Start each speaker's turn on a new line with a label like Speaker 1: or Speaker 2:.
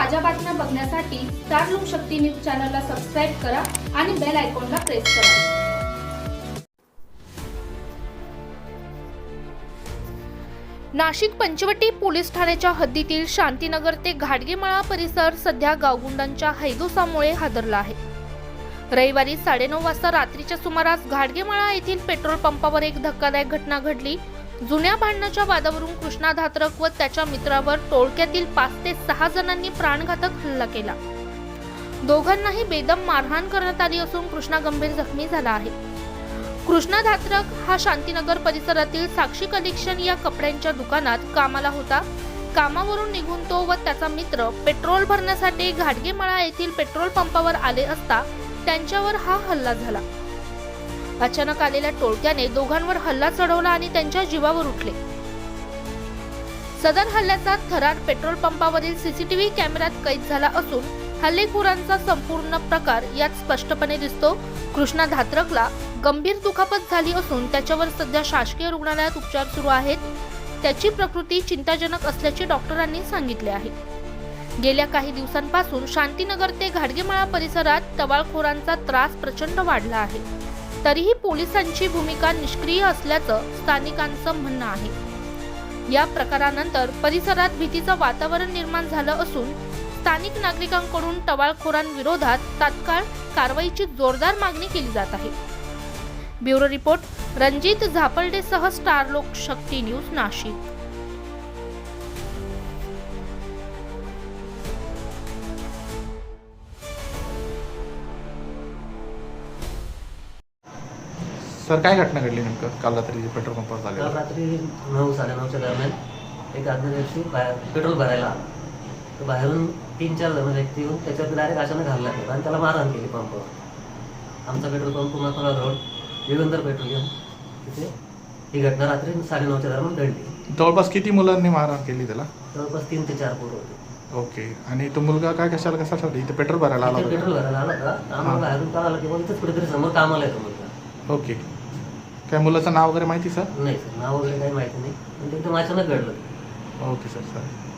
Speaker 1: ताज्या बातम्या बघण्यासाठी स्टार लोकशक्ती न्यूज चॅनलला सबस्क्राईब करा आणि बेल आयकॉनला प्रेस करा.
Speaker 2: नाशिक पंचवटी पोलीस ठाण्याच्या हद्दीतील शांतीनगर ते घाटगेमाळा परिसर सध्या गावगुंडांच्या हैदोसामुळे हादरला आहे. रविवारी साडेनऊ वाजता रात्रीच्या सुमारास घाटगेमाळा येथील पेट्रोल पंपावर एक धक्कादायक घटना घडली. जुन्या भांडणाच्या वादावरून कृष्णा धात्रक व त्याच्या मित्रावर टोळक्यातील पाच ते सहा जणांनी प्राणघातक हल्ला केला. दोघांनाही बेदम मारहाण करण्यात आली असून कृष्णा गंभीर जखमी झाला आहे. कृष्णा धात्रक हा शांतीनगर परिसरातील साक्षी कलेक्शन या कपड्यांच्या दुकानात कामाला होता. कामावरून निघून तो व त्याचा मित्र पेट्रोल भरण्यासाठी घाटगेमळा येथील पेट्रोल पंपावर आले असता त्यांच्यावर हा हल्ला झाला. अचानक आलेल्या टोळक्याने दोघांवर हल्ला चढवला आणि त्यांच्या जीवावर उठले. सदर हल्ल्याचा थरार पेट्रोल पंपावरील सीसीटीव्ही कॅमेऱ्यात कैद झाला असून हल्लेखोरांचा संपूर्ण प्रकार यात स्पष्टपणे दिसतो. कृष्णा धात्रकला गंभीर दुखापत झाली असून त्याच्यावर सध्या शासकीय रुग्णालयात उपचार सुरू आहेत. त्याची प्रकृती चिंताजनक असल्याचे डॉक्टरांनी सांगितले आहे. गेल्या काही दिवसांपासून शांतीनगर ते घाडगेमाळा परिसरात टवाळखोरांचा त्रास प्रचंड वाढला आहे. तरीही पोलिसांची भूमिका निष्क्रिय असल्याचं स्थानिकांचं म्हणणं आहे. या प्रकारानंतर परिसरात भीतीचं वातावरण निर्माण झालं असून स्थानिक नागरिकांकडून टवाळखोरांविरोधात तात्काळ कारवाईची जोरदार मागणी केली जात आहे. ब्युरो रिपोर्ट रणजित झापर्डेसह star Lok Shakti news Nashik.
Speaker 3: Sir काय घटना घडली नेमकं? काल रात्री पेट्रोल पंपावर
Speaker 4: काल रात्री नऊ साडेनऊच्या दरम्यान एक आदमी व्यक्ती बाहेर पेट्रोल भरायला आला. तर बाहेरून तीन चार जण व्यक्ती येऊन त्याच्यात डायरेक्ट अचानक हल्ला केला आणि त्याला मारहाण केली पंपावर. आमचा पेट्रोल पंप पुन्हा रोड युगंधर पेट्रोलियम तिथे ही घटना रात्री साडेनऊच्या दरम्यान घडली.
Speaker 3: जवळपास किती मुलांनी मारहाण केली त्याला?
Speaker 4: जवळपास तीन ते चार पोरं होते.
Speaker 3: ओके. आणि तो मुलगा काय कशाला कसा ठरला इथे पेट्रोल भरायला आला होता
Speaker 4: पेट्रोल भरायला आला होता. आम्हाला बाहेरून कळालं की मग इथंच कुठेतरी समोर कामाला येतो मुलगा?
Speaker 3: ओके. काय मुलाचं नाव वगैरे माहिती सर?
Speaker 4: नाही सर. नाव वगैरे काही माहिती नाही. पण ते एकदम अचानक घडलं.
Speaker 3: Okay sir. सर.